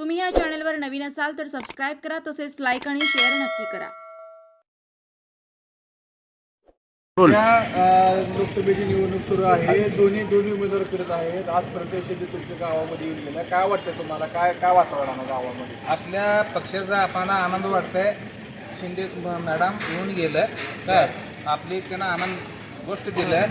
तुम्ही या चॅनलवर नवीन असाल तर सबस्क्राईब करा तसेच लाईक आणि शेअर नक्की करा. या लोकसभेची निवडणूक सुरू आहे. दोन्ही दोन्ही उमेदवार फिरत आहेत. आजपर्यंत शेती तुमच्या गावामध्ये येऊन गेल्या काय वाटतं तुम्हाला? काय काय वातावरण आहे गावामध्ये? आपल्या पक्षाचा आम्हाला आनंद वाटतंय. शिंदे मॅडम येऊन गेलं. काय? आपली त्यांना आनंद गोष्ट दिलं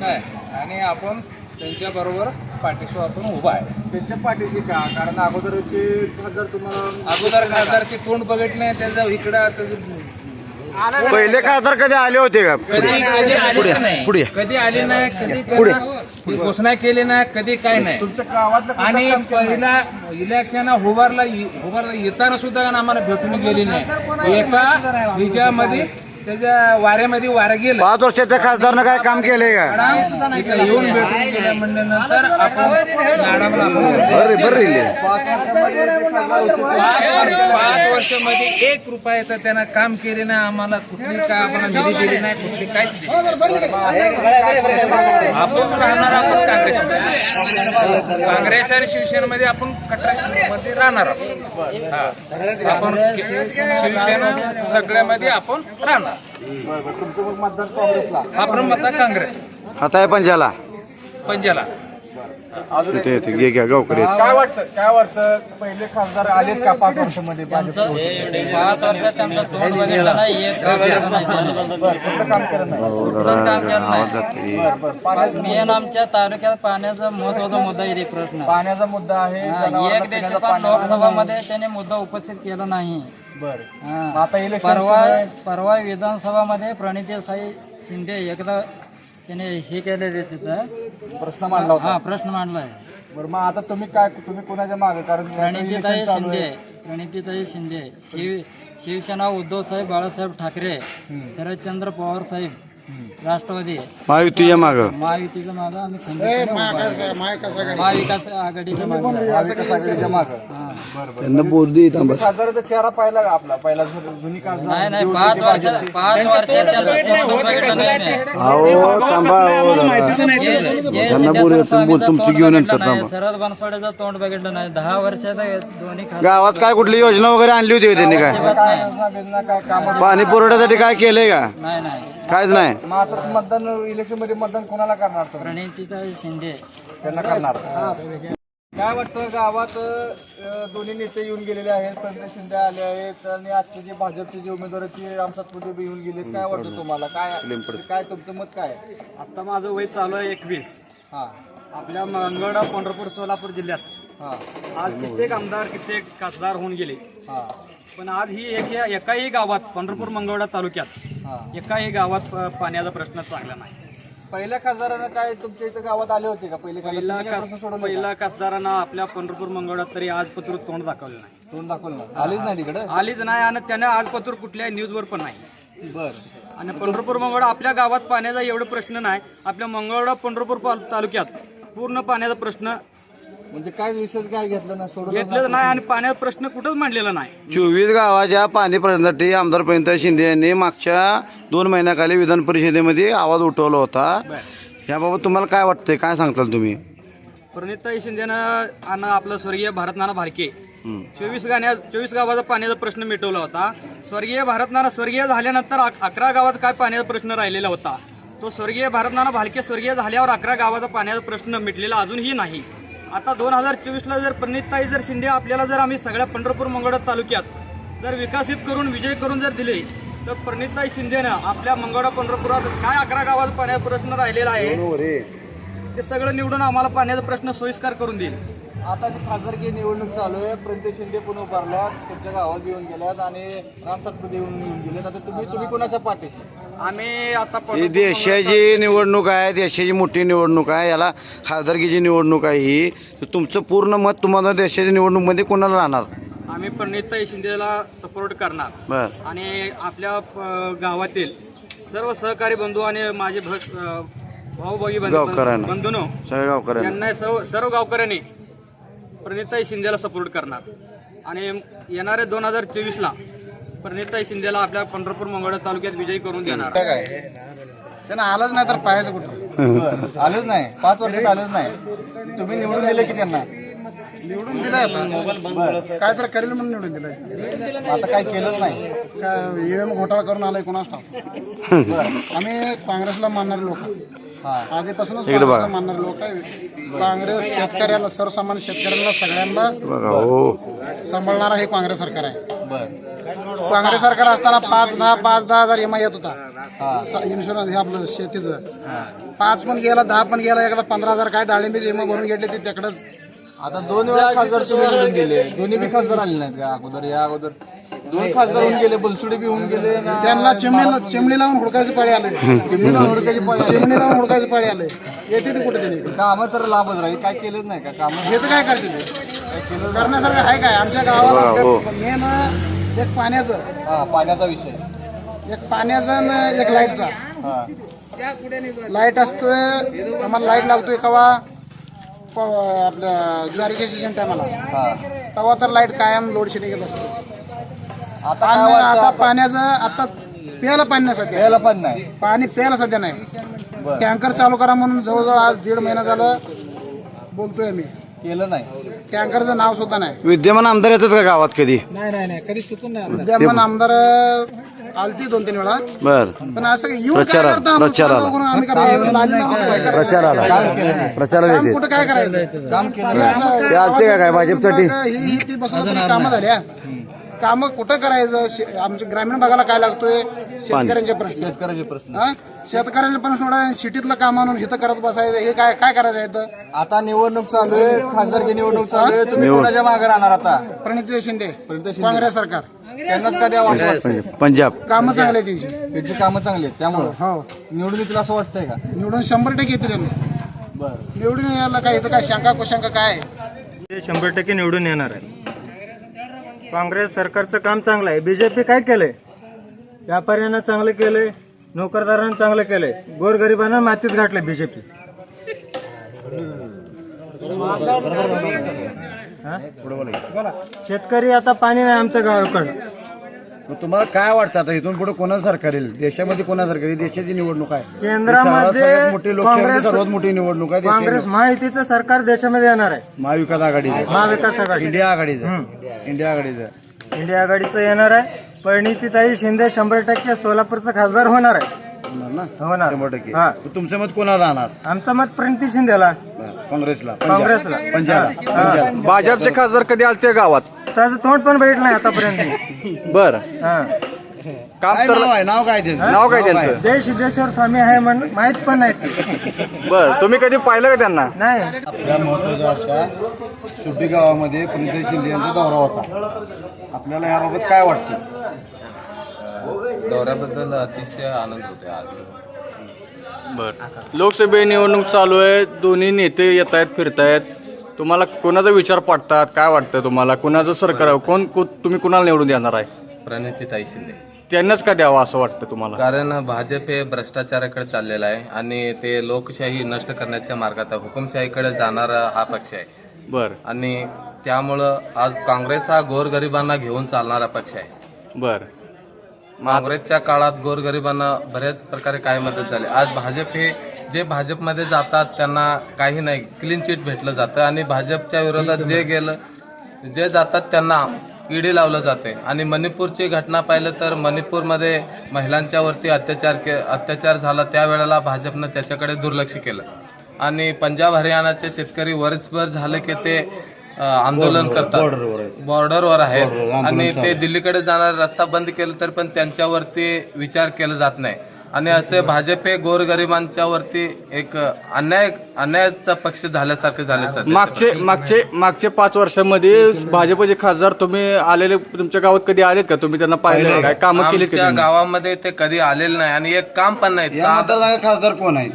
काय? आणि आपण त्यांच्याबरोबर पाठीशी आपण उभा आहे. त्यांच्या पाठीशी का? कारण अगोदरचे खासदार तुम्हाला अगोदर खासदारचे तोंड बघितले त्याचं इकडं त्याचं पहिले खासदार कधी आले होते का? कधी कधी आली नाही. पुढे. कधी आली नाही कधी त्यांना घोषणा केली नाही कधी काय नाही. आणि? पहिला इलेक्शन हुबारला हुबारला येताना सुद्धा आम्हाला भेटून गेली नाही. एका विजयामध्ये त्याच्या वाऱ्यामध्ये वारं गेलं. पाच वर्षाच्या खासदारनं काय काम केलंय का? मॅडम इथं येऊन भेटून गेल्या म्हणल्यानंतर आपण मॅडमला आपण बरं बरं पाच वर्षामध्ये पाच एक रुपयाचं त्यांना काम केले नाही आम्हाला कुठली काय आम्हाला निधी दिली नाही कुठली नाही. आपण राहणार आपण काँग्रेस काँग्रेस आणि शिवसेनेमध्ये आपण मध्ये राहणार आहोत. हा. आपण शिवसेना सगळ्यामध्ये आपण राहणार. बरं, बरं. तुमचं मग मतदान काँग्रेसला. आपण मता काँग्रेस. आता आहे पंजाला. पंजाला. अजून इथे येते घे घ्या गावकरी आहेत. काय वाटतं काय वाटतं पहिले खासदार आलेत का पाच वर्षामध्ये भाजप पाच वर्षात त्यांचा तोंड बघितलं नाही एक काम केलं नाही. त्यांनी. कुठलं काम केलं नाही? हो, जरा आवाज जाते बरं बरं पाण्याचा मेन आमच्या तालुक्यात पाण्याचा महत्त्वाचा मुद्दा आहे ते प्रश्न. पाण्याचा मुद्दा आहे हा, जनावरांना एक पिण्याचं पाणी. लोकसभामध्ये त्याने मुद्दा उपस्थित केला नाही. बरं. हा. आता इलेक्शन परवा. परवा विधानसभामध्ये प्रणिती साई शिंदे एकदा त्याने हे केलेले तिथं. प्रश्न मांडला होता. हा प्रश्न मांडलाय बरं मग आता तुम्ही काय तुम्ही कोणाच्या मागे? कारण प्रणितीताई election चालू शिंदे आहे. प्रणितीताई शिंदे शिव शिवसेना उद्धव साहेब बाळासाहेब ठाकरे शरदचंद्र पवार साहेब राष्ट्रवादी. महायुतीच्या माग. महायुतीचं मागं आम्ही खंबीरपणे उभा आहे. महाविकास आघाडीच्या मागं. आघाडीच्या मागं. हा. त्यांना बोल दे खासदाराचा चेहरा पाहिला का आपला? पहिला जुनी नाही नाही पाच पाच नाही. अहो थांबा अहो जरा. त्यांना बोल, तुमची घेऊन बघितलं नंतर नाही, थांबा. शरद बनसोडेचं तोंड बघितलं नाही. दहा वर्षात दोन्ही खासदार गावात काय कुठली योजना वगैरे आणली होती का त्यांनी काय? अजिबात काय नाही. योजना बिजना काय काम पाणी पुरवठ्यासाठी काय केलंय का? नाही नाही. काहीच नाही. मग आता मतदान इलेक्शनमध्ये मतदान कोणाला करणार तुम्ही? शिंदे. त्यांना करणार. काय वाटतं गावात अं, दोन्ही नेते येऊन गेलेले आहेत पंकज शिंदे आले आहेत आणि आजचे जे भाजपचे जे उमेदवार आहेत ते रामसात पुते येऊन गेलेत. काय वाटतं तुम्हाला? काय काय तुमचं मत काय आहे? आता माझं वय चालू आहे एकवीस. हा. आपल्या मंगळा पंढरपूर सोलापूर जिल्ह्यात. हा. आज कित्येक आमदार कित्येक खासदार होऊन गेले. हा. पण आज ही एक एकाही गावात पंढरपूर मंगळवेढा तालुक्यात हा. एकाही गावात पाण्याचा प्रश्न चांगला नाही. पहिल्या खासदारानं काय तुमच्या इथं गावात आले होते का? पहिले पहिला तुम्ही काय प्रश्न खास- सोडवले का? पहिला खासदारांना आपल्या पंढरपूर मंगळवेढ्यात तरी आज पत्र तोंड दाखवलं नाही. तोंड दाखवलं ना आलीच नाही तिकडे? आलीच नाही आणि त्याने आज पत्र कुठल्याही न्यूजवर पण नाही. बर. आणि पंढरपूर मंगळवेढा आपल्या गावात पाण्याचा एवढं प्रश्न नाही. आपल्या मंगळवेढा पंढरपूर पाल- तालुक्यात पूर्ण पाण्याचा प्रश्न म्हणजे काय विशेष काय घेतलं ना सोडून घेतलेला नाही आणि पाण्याचा प्रश्न कुठंच मांडलेला नाही. चोवीस गावाच्या पाणी प्रश्नासाठी आमदार पर्यंत शिंदे यांनी मागच्या दोन महिन्याखाली विधान परिषदेमध्ये आवाज उठवला होता. याबाबत तुम्हाला काय वाटतंय? काय सांगताल तुम्ही? प्रणिताई शिंदेनं आणि आपलं स्वर्गीय भारतनाना भालके हम्म. चोवीस गाण्या चोवीस गावाचा पाण्याचा प्रश्न मिटवला होता. स्वर्गीय भारतनाना स्वर्गीय झाल्यानंतर अक- अकरा गावात काय पाण्याचा प्रश्न राहिलेला होता? तो स्वर्गीय भारतनाना भालके स्वर्गीय झाल्यावर अकरा गावाचा पाण्याचा प्रश्न मिटलेला अजूनही नाही. आता दोन हजार चोवीसला जर प्रणिताई जर शिंदे आपल्याला जर आम्ही सगळ्या पंढरपूर मंगळा तालुक्यात जर विकसित करून विजय करून जर दिले तर प्रणिताई शिंदेनं आपल्या मंगळा पंढरपुरात काय अकरा गावाचा पाण्याचा प्रश्न राहिलेला आहे. ते सगळं निवडून आम्हाला पाण्याचा प्रश्न सोयीस्कर करून देईल. आता जी खासदारकी निवडणूक चालू आहे प्रणिती शिंदे पण उभारल्यात तुमच्या गावात येऊन गेल्यात आणि राम सातपुते येऊन येऊन गेलेत. आता तुम्ही तुम्ही कोणाच्या पाठीशी? आम्ही आता ही देशाची निवडणूक आहे देशाची मोठी निवडणूक आहे याला खासदारकीची निवडणूक आहे ही. तर तुमचं पूर्ण मत तुम्हाला देशाच्या निवडणूकमध्ये कोणाला राहणार? आम्ही प्रणिताई शिंदेला सपोर्ट करणार. बर. आणि आपल्या अ, गावातील सर्व सहकारी बंधू आणि माझे अ, भाऊभाई बंधू गावकऱ्यांना. बंधूनो सगळ्या गावकऱ्यांना. यांना सर्व सर्व गावकऱ्यांनी प्रणिताई शिंदेला सपोर्ट करणार. आणि येणाऱ्या दोन हजार चोवीसला प्रणिताई शिंदेला आपल्या पंढरपूर मंगळ तालुक्यात विजयी करून देणार. काय त्यांना आलंच नाही तर पाहायचं कुठं? आलंच नाही. पाच वर्षात आलंच नाही. तुम्ही निवडून दिले की त्यांना? निवडून दिलाय आता. काय तर करेल म्हणून निवडून दिलाय. आता काय केलंच नाही. काय ईव्हीएम घोटाळा करून आलाय कोणास ठाऊक? आम्ही काँग्रेसला मानणारे लोक. आधीपासूनच मानणारे लोक आहे. काँग्रेस शेतकऱ्याला सर्वसामान्य शेतकऱ्यांना सगळ्यांना बघा हो. सांभाळणारा हे काँग्रेस सरकार आहे. बर. काँग्रेस सरकार असताना पाच दहा पाच दहा हजार एम येत होता. स- इन्शुरन्स हे आपलं शेतीचं. पाच पण गेला दहा पण गेला एखादा पंधरा हजार काय डाळिंबीचे एम भरून घेतले ते त्याकडंच. आता दोन वेळा खासदार तुम्ही निवडून गेले. दोन्ही बी खासदार आले नाहीत का अगोदर? या अगोदर दोन खासदार होऊन गेले बनसुडे बी होऊन गेले ना. त्यांना चिमणी चिमणी लावून हुडकायची पाळी आले चिमणीला हुडकायची पाळी. चिमणी लावून हुडकायची पाळी आले येते ते कुठे तरी कामं तर लाभच राहील. काय केलंच नाही का? कामं हे तर काय करते ते? करण्यासारखं आहे काय? आमच्या गावाला मेन एक पाण्याचं. हा पाण्याचा विषय. एक पाण्याचा आणि एक लाईटचा. हा. लाइट असतोय आम्हाला लाइट लागतोय कवा? प- आपल्या ज्वारीच्या सीजन टायमाला हा. तेव्हा तर लाइट कायम लोड शेडिंग येत असतो. आता काय पाण्याचं आता प्यायला पाणी नाही सध्या. यायला पण नाही. पाणी प्यायला सध्या नाही. बर. टँकर चालू करा म्हणून जवळजवळ आज दीड महिना झालं बोलतोय मी. केलं नाही. टँकरचं नाव सुद्धा नाही. विद्यमान आमदार येतात का गावात कधी? नाही नाही नाही. कधी चुकून नाही विद्यमान आमदार आलती दोन तीन वेळा. बर. पण असं येऊन काय प्रचाराला- करता आम्ही? प्रचाराला. कोणाला बघून आम्ही काय लाली लावून काय करायचं? प्रचाराला. प्रचाराला काम येते. कुठं काय करायचं? काम केलं असं- ते असते का काय? भाजपसाठी? ही ही ती बसवलं कामं झाल्या कामं कुठं करायचं? शे- आमच्या ग्रामीण भागाला काय लागतोय? शेतकऱ्यांचे प्रश्न. शेतकऱ्याचे प्रश्न. हा? शेतकऱ्यांचे प्रश्न सोडा सिटीतलं काम आणून इथं करत बसायचं हे काय काय करायचं आहे इथं? आता निवडणूक चालू आहे खासदारकी निवडणूक चालू आहे तुम्ही कोणाच्या मागे राहणार आता? प्रणित शिंदे प्रणित शिंदे. काँग्रेस सरकार. त्यांनाच का द्यावं असं वाटतं पंजाब. कामं चांगले त्यांची. त्यांची कामं चांगली आहेत त्यामुळं. हो. निवडून येतील असं वाटतंय का? निवडून शंभर टक्के येतील. बरं. निवडून यायला काय इथं काय शंका कुशंका काय? आहे? ते शंभर टक्के निवडून येणार आहे. काँग्रेस सरकारचं काम चांगलं आहे. बीजेपी काय केलंय? व्यापाऱ्यांना चांगलं केलंय नोकरदारांना चांगलं केलंय. गोरगरिबांना मातीत घातलंय बीजेपी शेतकरी आता पाणी नाही आमच्या गावाकडं. मग तुम्हाला काय वाटतं आता? इथून पुढे कोणाचं सरकार येईल? देशामध्ये कोणाचं सरकार येईल? देशाची निवडणूक आहे. केंद्रामध्ये सगळ्यात मोठी लोकशाही काँग्रेस- सर्वात मोठी निवडणूक आहे देशाची. काँग्रेस महायुतीचं सरकार देशामध्ये येणार आहे. महाविकास आघाडीचं. महाविकास आघाडी. इंडिया आघाडीचं. इंडिया आघाडीचं. इंडिया आघाडीचं येणार आहे. परिणितीताई शिंदे शंभर टक्के सोलापूरचं खासदार होणार आहे. होणार ना? होणार. शंभर टक्के. हा. मग तुमचं मत कोणाला राहणार? आमचं मत प्रणिती शिंदेला. बरं, काँग्रेसला. पंजाब. काँग्रेसला. पंजाब. पंजाब. भाजपचे खासदार कधी आलते गावात? त्याचं तोंड पण बघितलं नाही आतापर्यंत. बर. हा. काम काय तर नाव आहे? नाव काय त्याचं? नाव काय त्यांचं? जय सिद्धेश्वर स्वामी आहे म्हणून माहीत पण नाही ते. बर तुम्ही कधी पाहिलं का त्यांना? नाही. या महत्त्वाच्या अशा सुट्टी गावामध्ये प्रणिती शिंदे यांचा दौरा होता. आपल्याला याबाबत काय वाटतं? दौऱ्याबद्दल अतिशय आनंद होतोय आज. बर. लोकसभा निवडणूक चालू आहे. दोन्ही नेते येत आहेत फिरतायत. तुम्हाला कोणाचा विचार पडतात? काय वाटतं तुम्हाला? कुणाचं सरकार? कोण को- तुम्ही कुणाला निवडून देणार आहे? प्रणितीताई शिंदे. त्यांनाच का द्यावं असं वाटतं तुम्हाला? कारण भाजप हे भ्रष्टाचाराकडे चाललेला आहे आणि ते लोकशाही नष्ट करण्याच्या मार्गात आहे. हुकुमशाहीकडे जाणारा हा पक्ष आहे. बर. आणि त्यामुळं आज काँग्रेस हा गोरगरिबांना घेऊन चालणारा पक्ष आहे. बर. काँग्रेसच्या काळात गोरगरिबांना बऱ्याच प्रकारे काय मदत झाली. आज भाजप हे जे भाजपमध्ये जातात त्यांना काही नाही. क्लीन चिट भेटलं जातं. आणि भाजपच्या विरोधात जे गेलं जे जातात त्यांना ईडी लावलं जाते. आणि मणिपूरची घटना पाहिलं तर मणिपूरमध्ये महिलांच्या वरती अत्याचार के अत्याचार झाला. त्यावेळेला भाजपनं त्याच्याकडे दुर्लक्ष केलं. आणि पंजाब हरियाणाचे शेतकरी वर्षभर झाले की ते आंदोलन करतात. बॉर्डरवर आहेत. आणि ते दिल्लीकडे जाणारा रस्ता बंद केला तर पण त्यांच्यावरती विचार केला जात नाही. आणि असे भाजप हे गोरगरिबांच्या वरती एक अन्याय अन्यायाचा पक्ष झाल्यासारखे झाले सर मागचे मागचे मागचे पाच वर्षामध्ये भाजपचे खासदार तुम्ही आलेले तुमच्या गावात कधी आलेत का? तुम्ही त्यांना पाहिलं काय कामं केली गावामध्ये ते कधी आलेले नाही आणि एक काम पण नाही. खासदार कोण आहेत?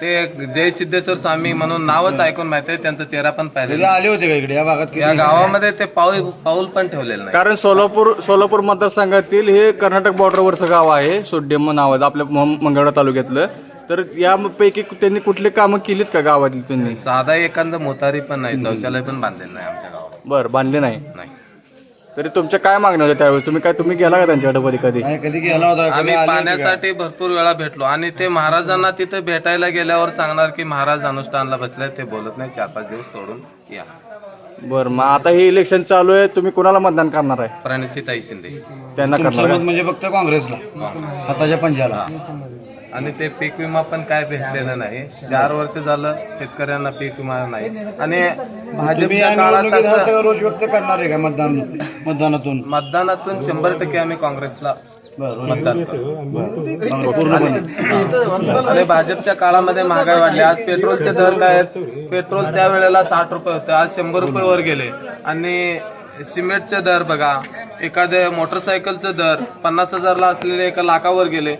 ते एक जय सिद्धेश्वर स्वामी म्हणून नावच ऐकून माहिती आहे त्यांचा चेहरा पण पाहिलेला आले होते का इकडे? या भागात या गावामध्ये ते पाऊल पाऊल पण ठेवलेलं नाही. कारण सोलापूर सोलापूर मतदारसंघातील हे कर्नाटक बॉर्डरवरचं गाव आहे सोड्डेम नावाचं आपल्या म- मंगळवेढा तालुक्यातलं. तर यापैकी त्यांनी कुठली कामं केलीत का गावातील त्यांनी? साधा एखादं मोतारी पण नाही शौचालय पण बांधलेलं नाही आमच्या गावात बर बांधले नाही? नाही. तरी तुमच्या काय मागण्या होत्या त्यावेळेस? तुम्ही काय तुम्ही गेला का त्यांच्याकडे कधी कधी? नाही, कधी गेला होता कधी आम्ही आले होते का? पाण्यासाठी भरपूर वेळा भेटलो. आणि ते महाराजांना तिथे भेटायला गेल्यावर सांगणार की महाराज अनुष्ठानला बसले ते बोलत नाही चार पाच दिवस सोडून या. बरं मग आता हे इलेक्शन चालू आहे. तुम्ही कोणाला मतदान करणार आहे? प्रणितीताई शिंदे. त्यांना करणार तुमचं आहे. मत म्हणजे फक्त काँग्रेसला आताच्या पंजाला. आणि ते पीक विमा पण काय भेटलेलं नाही. चार वर्ष झालं शेतकऱ्यांना पीक विमा नाही. आणि भाजपच्या या काळात असं रोष व्यक्त करणार आहे का मतदान मतदानातून? मतदानातून शंभर टक्के आम्ही काँग्रेसला मतदान करू पूर्णपणे. आणि भाजपच्या काळामध्ये महागाई वाढली. आज पेट्रोलचे दर काय आहेत? पेट्रोल त्यावेळेला साठ रुपये होते. आज शंभर रुपये वर गेले. आणि सिमेंटचे दर बघा. एखाद्या मोटरसायकलचे दर पन्नास हजारला असलेले एका लाखावर गेले.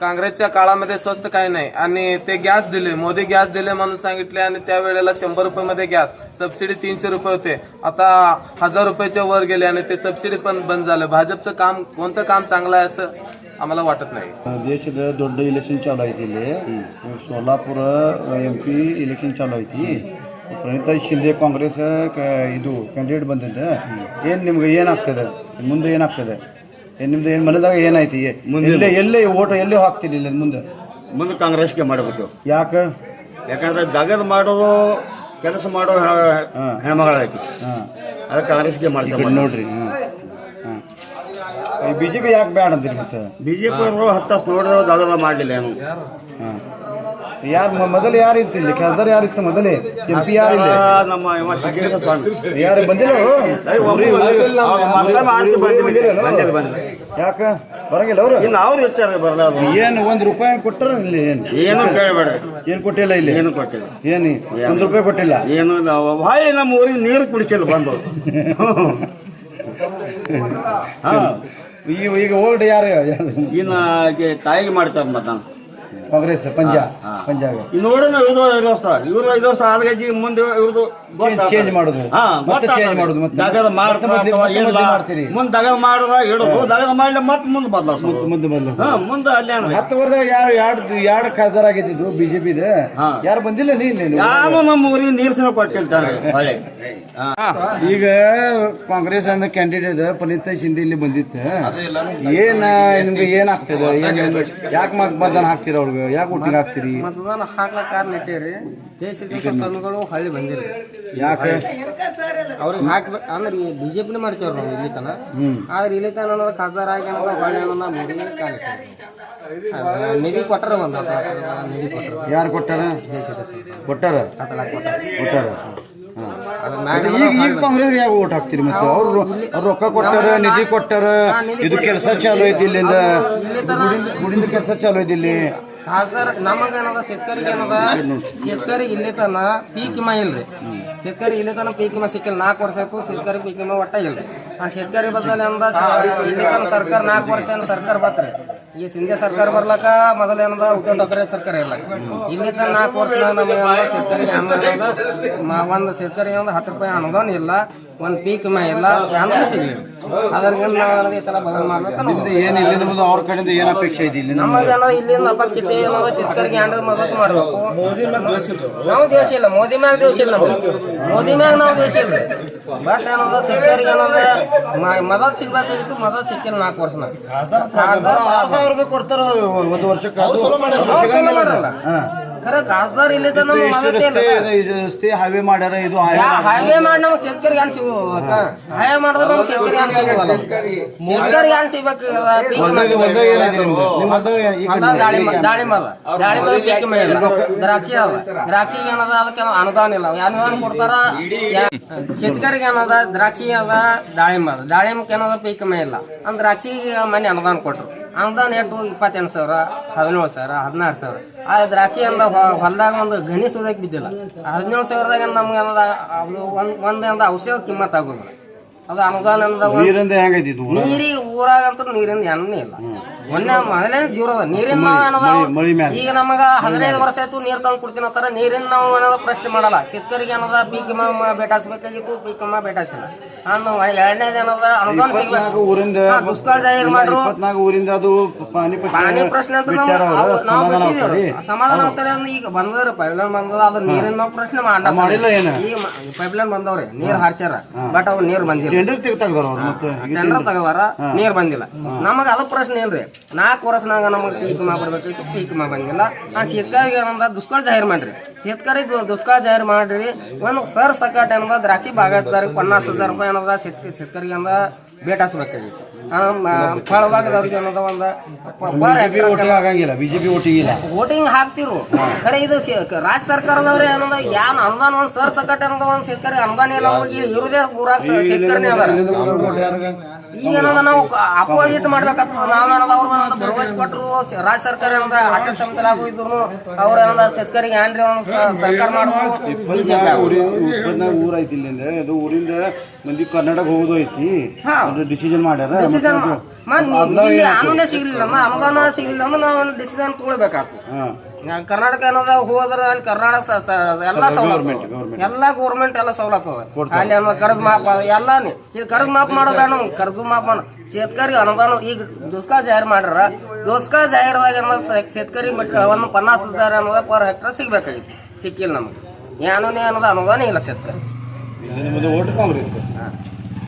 काँग्रेसच्या काळामध्ये स्वस्त काही नाही आणि ते गॅस दिले मोदी गॅस दिले म्हणून सांगितले आणि त्यावेळेला शंभर रुपये मध्ये गॅस सबसिडी तीनशे रुपये होते आता हजार रुपयाच्या वर गेले आणि ते सबसिडी पण बंद झालं भाजपचं काम कोणतं काम चांगलं आहे असं आम्हाला वाटत नाही ದೇಶದ ದೊಡ್ಡ ಇಲೆಕ್ಷನ್ ಚಾಲು ಐತಿ ಇಲ್ಲಿ ಸೋಲಾಪುರ ಎಂ ಪಿ ಇಲೆಕ್ಷನ್ ಚಾಲು ಐತಿ ಪ್ರಣೀತಾ ಶಿಂದೆ ಕಾಂಗ್ರೆಸ್ ಕ- ಇದು ಕ್ಯಾಂಡಿಡೇಟ್ ಬಂದಿದ್ದೆ ಏನು ನಿಮ್ಗೆ ಏನಾಗ್ತದೆ ಮುಂದೆ ಏನಾಗ್ತದೆ ಏನ್ ನಿಮ್ದು ಏನು ಮನದಾಗ ಏನೈತಿ ಎಲ್ಲೇ ಎಲ್ಲೇ ಓಟ್ ಎಲ್ಲೇ ಹಾಕ್ತೀರಿ ಇಲ್ಲ ಮುಂದೆ? ಮುಂದೆ ಕಾಂಗ್ರೆಸ್ಗೆ ಮಾಡಬೇಕು. ಯಾಕೆ? ಯಾಕಂದ್ರೆ ದಗದ್ ಮಾಡೋದು ಕೆಲಸ ಮಾಡೋ ಹೆ- ಹೆಣ್ಮಗಳಾಯ್ತು. ಹಾಂ. ಅದಕ್ಕೆ ಕಾಂಗ್ರೆಸ್ಗೆ ಮಾಡ್ತಾರೆ ನೋಡ್ರಿ ಬಿಜೆಪಿ ಹಾಂ. ಬಿ ಜೆ ಪಿ ಯಾಕೆ ಬೇಡ ಅಂತೀರಿ ಮತ್ತೆ? ಬಿಜೆಪಿ ಅವರು ಹತ್ತು ಹತ್ತು ನೋಡಿದ್ರು ದಗದ ಮಾಡಲಿಲ್ಲ ಏನು. ಹಾಂ. ಯಾರು ಮೊದಲು ಯಾರು ಇತ್ತು ಇಲ್ಲಿ ಯಾರು ಇತ್ತು ಮೊದಲೇ? ಎಂ ಪಿ ಯಾರು ಇಲ್ಲ ನಮ್ಮ ಇವ ಸಿದ್ದೇಶ್ವರ ಸ್ವಾಮಿ. ಯಾರು ಬಂದಿಲ್ಲ. ಯಾಕ? ಬರಂಗಿಲ್ಲ ಅವರು? ಇನ್ನು ಅವ್ರು ವಿಚಾರ ಬರಲ್ಲ ಏನು ಒಂದ್ ರೂಪಾಯಿ ಕೊಟ್ಟರು ಇಲ್ಲಿ ಏನು? ಏನು ಕೇಳಬೇಡ. ಏನ್ ಕೊಟ್ಟಿಲ್ಲ ಇಲ್ಲಿ? ಏನು ಕೊಟ್ಟಿಲ್ಲ. ಏನು ಒಂದ್ ರೂಪಾಯಿ ಕೊಟ್ಟಿಲ್ಲ? ಏನು ಬಾಯಿ ನಮ್ಮ ಊರಿಗೆ ನೀರು ಕುಡಿಸಿಲ್ಲ ಬಂದು. ಹಾ. ಈಗ ಈಗ ಓಲ್ಡ್ ಯಾರು? ಇನ್ನು ತಾಯಿಗೆ ಮಾಡ್ತಾರೆ ಮತದಾನ ಕಾಂಗ್ರೆಸ್ ಪಂಜಾಬ್ ಪಂಜಾಬ್ ನೋಡೋಣ ಇವ್ರದ್ದು ಐದು ವರ್ಷ. ಇವ್ರು ಐದು ವರ್ಷ ಆರು ಗಜ್ಜಿ ಮುಂದೆ ಇವ್ರದ್ದು ಚೇಂಜ್ ಮಾಡುದು. ಹಾ ಮತ್ತೆ ಚೇಂಜ್ ಮಾಡುದು ಮತ್ತೆ. ದಗದ ಮಾಡ್ತೀರಿ. ಮುಂದೆ ದಗದ ಮಾಡುದ ಇಡೋದು ದಗದ ಮಾಡಲಿ ಮತ್ತೆ ಮುಂದೆ ಬದಲಾಯಿಸೋದು ಮುಂದೆ ಬದಲು ಹಾ ಮುಂದೆ ಅಲ್ಲೇ ಹತ್ತು ವರ್ಷ ಯಾರು ಎರಡು ಎರಡು ಖಾಸರ್ ಆಗಿದ್ದು ಬಿಜೆಪಿ. ಯಾರು ಬಂದಿಲ್ಲ ನೀ ಯಾರು ನಾನು ನಮ್ಮ ಊರಿಗೆ ನೀರ್ಸನ ಕೊಟ್ಟಿರ್ತಾರೆ ಈಗ ಕಾಂಗ್ರೆಸ್ ಅಂದ ಕ್ಯಾಂಡಿಡೇಟ್ ಪುನೀತ ಶಿಂದೆ ಇಲ್ಲಿ ಬಂದಿತ್ತು. ಏನ ನಿಮ್ಗೆ ಏನ್ ಆಗ್ತದೆ? ಏನ್ ಯಾಕೆ ಮತದಾನ ಹಾಕ್ತೀರ ಅವ್ರಿಗೆ? ಯಾಕೆ ಒಟ್ಟಿಗೆ ಹಾಕ್ತೀರಿ ಮತದಾನ ಹಾಕ್ಲಕ್ಕ ಕಾರಣ ಇಟ್ಟೇರಿ ದೇಶ ದೇಶ ಸ್ವಾಮಿಗಳು ಹಳ್ಳಿ ಬಂದಿರಿ ಯಾಕೆ? ಅವ್ರಿಗೆ ಹಾಕ್ಬೇಕು ಅಂದ್ರೆ ಬಿಜೆಪಿನೇ ಮಾಡ್ತೇವ್ರಿ ನಾವು ಇಲ್ಲಿ ತನ ಆದ್ರೆ ಇಲ್ಲಿ ತನ ಅನ್ನೋದು ಖಾಸದಾರ ಆಗಿ ಅನ್ನೋದು ಹೊಳ್ಳಿ ಅನ್ನೋದು ಕಾಲ ನಿಧಿ ಕೊಟ್ಟರ ಒಂದು ನಿಧಿ ಕೊಟ್ಟರು. ಯಾರು ಕೊಟ್ಟಾರ? ದೇಶ ದೇಶ. ಕೊಟ್ಟಾರ? ಹತ್ತು ಕೊಟ್ಟಾರ. ಈಗ ಈಗ ಕಾಂಗ್ರೆಸ್ ಯಾವ ಓಟ್ ಹಾಕ್ತೀರಿ ಮತ್ತೆ? ಅವ್ರು ರೊಕ್ಕ ಕೊಟ್ಟಾರ ನಿಧಿ ಕೊಟ್ಟಾರ? ಇದು ಕೆಲಸ ಚಾಲು ಐತಿ ಇಲ್ಲಿಂದ. ಗುಡಿಂದ ಕೆಲಸ ಚಾಲು ಐತಿ ಇಲ್ಲಿ. ಖಾಸದಾರ ನಮಗ ಏನದ? ಶೆತ್ಕರಿಗೆ ಏನದ? ಶೆತ್ಕರಿ ಇಲ್ಲಿ ತನ ಪೀಕ್ ವಿಮಾ ಇಲ್ರಿ. ಶೆತ್ಕರಿ ಇಲ್ಲಿ ತನ ಪೀಕ್ ವಿಮಾ ಸಿಕ್ಕಿಲ್ಲ. ನಾಲ್ಕು ವರ್ಷ ಆಯ್ತು ಶೆತ್ಕರಿ ಪೀಕ್ ವಿಮಾ ಒಟ್ಟ ಇಲ್ರಿ. ಆ ಶೇತಕರಿ ಬದಲು ಇಲ್ಲಿ ಸರ್ಕಾರ ನಾಲ್ಕು ವರ್ಷ ಏನು ಸರ್ಕಾರ ಬತ್ರಿ ಈ ಸಿಂಧೆ ಸರ್ಕಾರ ಬರ್ಲಕ್ಕ ಮೊದಲ ಏನದ ಠಾಕ್ರೆ ಸರ್ಕಾರ ಇಲ್ಲ. ಇಲ್ಲಿ ತನ ನಾಲ್ಕು ವರ್ಷ ನಮಗೆ ಶೇತಕರಿಗೆ ಒಂದು ಶೇತಕರಿಗೆ ಒಂದು ಹತ್ತು ರೂಪಾಯಿ ಅನುದಾನ ಇಲ್ಲ ಒಂದು ಪೀಕ್ ವಿಮಾ ಇಲ್ಲ ಸಿಗ್ಲಿ ಅದ್ರಿಂದ ನಾವು ಈ ಸಲ ಬದಲು ಮಾಡ್ಬೇಕು ಏನು ಅವ್ರ ಕಡೆಯಿಂದ ಅಪೇಕ್ಷೆ ಇಲ್ಲಿಂದ ಅಪಕ್ಷತೆ ಶೇತಕರಿಗೆ ಮಾಡ್ಬೇಕು. ನಾವು ದೇಶ ಇಲ್ಲ ಮೋದಿ ಮ್ಯಾಗ ದೇಶ ಇಲ್ಲ ಮೋದಿ ಮ್ಯಾಗ ನಾವು ದೇಶ ಇಲ್ಲ. ಬಟ್ ಏನದ ಶೇತಕರಿಗೆ ಏನದ ಮದತ್ ಸಿಗ್ಬೇಕಾಗಿತ್ತು ಮದತ್ ಸಿಕ್ಕಿಲ್ಲ ನಾಲ್ಕು ವರ್ಷನ ಆರು ಸಾವಿರ ರೂಪಾಯಿ ಕೊಡ್ತಾರ ಒಂದು ವರ್ಷಕ್ಕೆ ಅದು. ಹಾ. ಖರೆ ಇಲ್ಲಿ ರಸ್ತೆ ಹೈವೇ ಮಾಡ್ಯಾರ ಇದು ಯಾ- ಹೈವೇ ಮಾಡಿ ನಮ್ಗೆ ಶೇತಕರಿಗೆ ಏನ್ ಸಿಗು ಹೈವೇ ಮಾಡಿದ್ರೆ ನಮ್ಗೆ ಶೇತಕರಿಗೆ ಏನ್ ಸಿಗುವಲ್ಲ. ಶೇತಕರಿಗೆ ಏನ್ ಸಿಗ್ಬೇಕು ದಾಳಿಂಬ ದಾಳಿಂಬ ದ್ರಾಕ್ಷಿ ಅದ. ದ್ರಾಕ್ಷಿಗೆ ಏನದ ಅದಕ್ಕೆ ಅನುದಾನ ಇಲ್ಲ. ಅನುದಾನ ಕೊಡ್ತಾರ? ಶೇತಕರಿಗೆ ಏನದ ದ್ರಾಕ್ಷಿ ಅದ ದಾಳಿಂಬ ಅದ ದಾಳಿಂಬಕ್ಕೆ ಏನದ ಪೀಕ್ ಮೇ ಇಲ್ಲ ಅಂದ್ರೆ ದ್ರಾಕ್ಷಿಗೆ ಮನೆ ಅನುದಾನ ಕೊಟ್ರು. ಅನುದಾನ ಎಷ್ಟು? ಇಪ್ಪತ್ತೆಂಟು ಸಾವಿರ, ಹದಿನೇಳು ಸಾವಿರ, ಹದಿನಾರು ಸಾವಿರ. ಆ ದ್ರಾಕ್ಷಿ ಅಂದ ಹೊಲದಾಗ ಒಂದು ಗಣಿ ಸುದಕ್ಕೆ ಬಿದ್ದಿಲ್ಲ. ಹದಿನೇಳು ಸಾವಿರದಾಗ ನಮ್ಗೆ ಒಂದ್ ಒಂದ್ ಔಷಧ ಕಿಮ್ಮತ್ ಆಗೋದಿಲ್ಲ ಅದು ಅನುದಾನ ಒಂದ್- ನೀರಿಂದ ಹೆಂಗೈತಿ ಇದು ನೀರಿಗೆ ಊರಾಗಂತೂ ನೀರಿಂದ ಎಣ್ಣೆ ಇಲ್ಲ. ಮೊನ್ನೆ ಮೊದಲೇ ಜೀರೋ ಅದ. ನೀರಿನ ನಾವ್ ಏನದ? ಮಳಿ ಮ್ಯಾಲ. ಈಗ ನಮಗ ಹದಿನೈದು ವರ್ಷ ಆಯ್ತು ನೀರ್ ತಂದು ಕೊಡ್ತೀನಿ ಅಂತಾರ. ನೀರಿನ ನಾವು ಪ್ರಶ್ನೆ ಮಾಡಲ್ಲ. ಶೇತಕರಿಗೆ ಏನದ? ಪಿಕಮ್ಮ ಬೇಟಾಸ್ಬೇಕಾಗಿತ್ತು ಪಿಕಮ್ಮ ಬೇಟಾಸಿಲ್ಲ ಅಂದ್ ಎರಡನೇದು ಏನದ? ಅನುದಾನ ಇಪ್ಪತ್ನಾಲ್ಕು ಊರಿಂದ ಸಿಗ್ಬೇಕು ಹಾ, ದುಷ್ಕಾಳ ಜಾಹೀರ್ ಮಾಡ್ರು? ಇಪ್ಪತ್ನಾಲ್ಕು ಊರಿಂದ ಅದು ಪಾನಿ ಪಾನಿ ಪ್ರಶ್ನೆ ಅಂತ ನಾವು ಬಿಟ್ಟಾರ ಅವ್ರು, ನಾವು ಸಮಾಧಾನ ಬಿಟ್ಟಿದ್ದೇವ್ರಿ. ಆಗ್ತದೆ. ಸಮಾಧಾನ ಆಗ್ತಾರೆ ಅಂದ್ರೆ ಈಗ ಬಂದವ್ರಿ ಪೈಪ್ಲೈನ್ ಬಂದದ ಅದ್ರ ನೀರಿನ ನಾವು ಪ್ರಶ್ನೆ ಮಾಡಿಲ್ಲ. ಏನ? ಈಗ ಪೈಪ್ಲೈನ್ ಬಂದವ್ರಿ ನೀರ್ ಹಾರ್ಸ್ಯಾರ. ಬಟ್ ಅವ್ರು ನೀರ್ ಬಂದಿಲ್ಲ. ಟೆಂಡರ್ ತೆಗ್ದಾರ ಅವ್ರು ಮತ್ತೆ ಟೆಂಡರ್ ತಗದಾರ ನೀರ್ ಬಂದಿಲ್ಲ. ನಮಗ ಅದ ಪ್ರಶ್ನೆ ಏನ್ರಿ ನಾಲ್ಕು ವರ್ಷನಾಗ ನಮಗ್ ಪೀಕ್ ಮಾ ಬರ್ಬೇಕಿತ್ತು ಪೀಕ್ ಮಾ ಬಂದಿಲ್ಲ. ಆ ಶೇತಕರಿಗೆ ಏನಂದ ದುಷ್ಕಾಳ ಜಾಹೀರ್ ಮಾಡ್ರಿ. ಶೇತಕರಿ ದುಷ್ಕಾಳ ಜಾಹೀರ್ ಮಾಡ್ರಿ. ಒಂದು ಸರ್ ಸಕಟ್ ಏನದ ದ್ರಾಕ್ಷಿ ಭಾಗ ಪನ್ನಾಸ್ ಹಜಾರ್ ರೂಪಾಯಿ ಏನದ ಶೇತಕ ಶೇತಕರಿಗೆ ಅಂದ ಬೇಟ್ ಹಚ್ಬೇಕಾಗಿತ್ತು ಅನ್ನೋದ ಒಂದು ಹೆಕ್ಟರ್ ಓಟಿಂಗ್ ಆಗಂಗಿಲ್ಲ ಬಿಜೆಪಿ ಓಟಿಂಗ್ ಇಲ್ಲ. ವೋಟಿಂಗ್ ಹಾಕ್ತಿರು. ಖರೆ ಇದು ರಾಜ್ಯ ಸರ್ಕಾರದವ್ರೆ ಅನ್ನೋದು ಯಾನ್ ಅನುದಾನ ಒಂದ್ ಸರ್ ಸಕಟ್ ಏನದ ಒಂದ್ ಶೇತಕರಿ ಅನುದಾನ ಇಲ್ಲ ಅವ್ರಿಗೆ ಇರುದೇ ಊರಾಗ ಶೇತಕರಿನೇ ಅದಾರ. ಈಗ ಏನದ ನಾವು ಅಪೋಸಿಟ್ ಮಾಡ್ಬೇಕಾಗ್ತದ ನಾವೇನದ ಅವ್ರ ಭರವಸೆ ಕೊಟ್ಟರು ರಾಜ್ಯ ಸರ್ಕಾರ ಏನದ ಆಚಾರ ಸಂಸ್ಥೆಲಾಗು ಇದ್ರು ಅವ್ರ ಏನದ ಶೇತಕರಿಗೆ ಏನ್ರಿ ಸರ್ಕಾರ ಮಾಡೋದು? ಊರ ಐತಿ ಇಲ್ಲಿಂದ ಇದು ಊರಿಂದ ಮಂದಿ ಕರ್ನಾಟಕ ಹೋಗೋದು ಐತಿ. ಡಿಸಿಷನ್ ಮಾಡ್ಯಾರ? ಡಿಸಿಷನ್ ಮತ್ತೆ ಅದು- ಅನುದಾನ ಸಿಗ್ಲಿಲ್ಲ ಅನುದಾನ ಸಿಗ್ಲಿಲ್ಲ ನಾವು ಡಿಸಿಷನ್ ತಗೊಳ್ಬೇಕಾಗ್ತದೆ. ಕರ್ನಾಟಕ ಏನದ? ಹೋದ್ರ ಅಲ್ಲಿ ಕರ್ನಾಟಕ ಎಲ್ಲಾ ಸ- ಎಲ್ಲ ಸವಲತ್ತು. ಎಲ್ಲಾ ಗೌರ್ಮೆಂಟ್ ಎಲ್ಲ ಸವಲತ್ತು. ಅದ ಅಲ್ಲಿ ಕರ್ಜ್ ಮಾಪ್ ಎಲ್ಲಾನಿ. ಈಗ ಕರ್ಜ್ ಮಾಪ್ ಮಾಡೋ ಬೇಡ ನಮ್ಗೆ. ಕರ್ಜು ಮಾಪ್ ಮಾಡ ಶೇತ್ಕರಿ ಅನುದಾನ ಈಗ ದುಸ್ಕಾ ಜಾಹಿರ್ ಮಾಡ್ಯಾರ. ದುಸ್ಕಾ ಜಾಹೀರದಾಗ ಏನದ ಶೇತಕರಿ ಒಂದು ಪನ್ನಾಸ್ ಹಜಾರ್ ಅನ್ನೋದ ಪರ್ ಹೆಕ್ಟರ್ ಸಿಗ್ಬೇಕಾಗಿತ್ತು. ಸಿಕ್ಕಿಲ್ಲ ನಮ್ಗೆ. ಏನೂ ಅನ್ನೋದು ಅನುದಾನ ಇಲ್ಲ ಶೇತಕರಿ ಇಲ್ಲಿ ನಿಮ್ಮದು ಓಟ್ ಕಾಂಗ್ರೆಸ್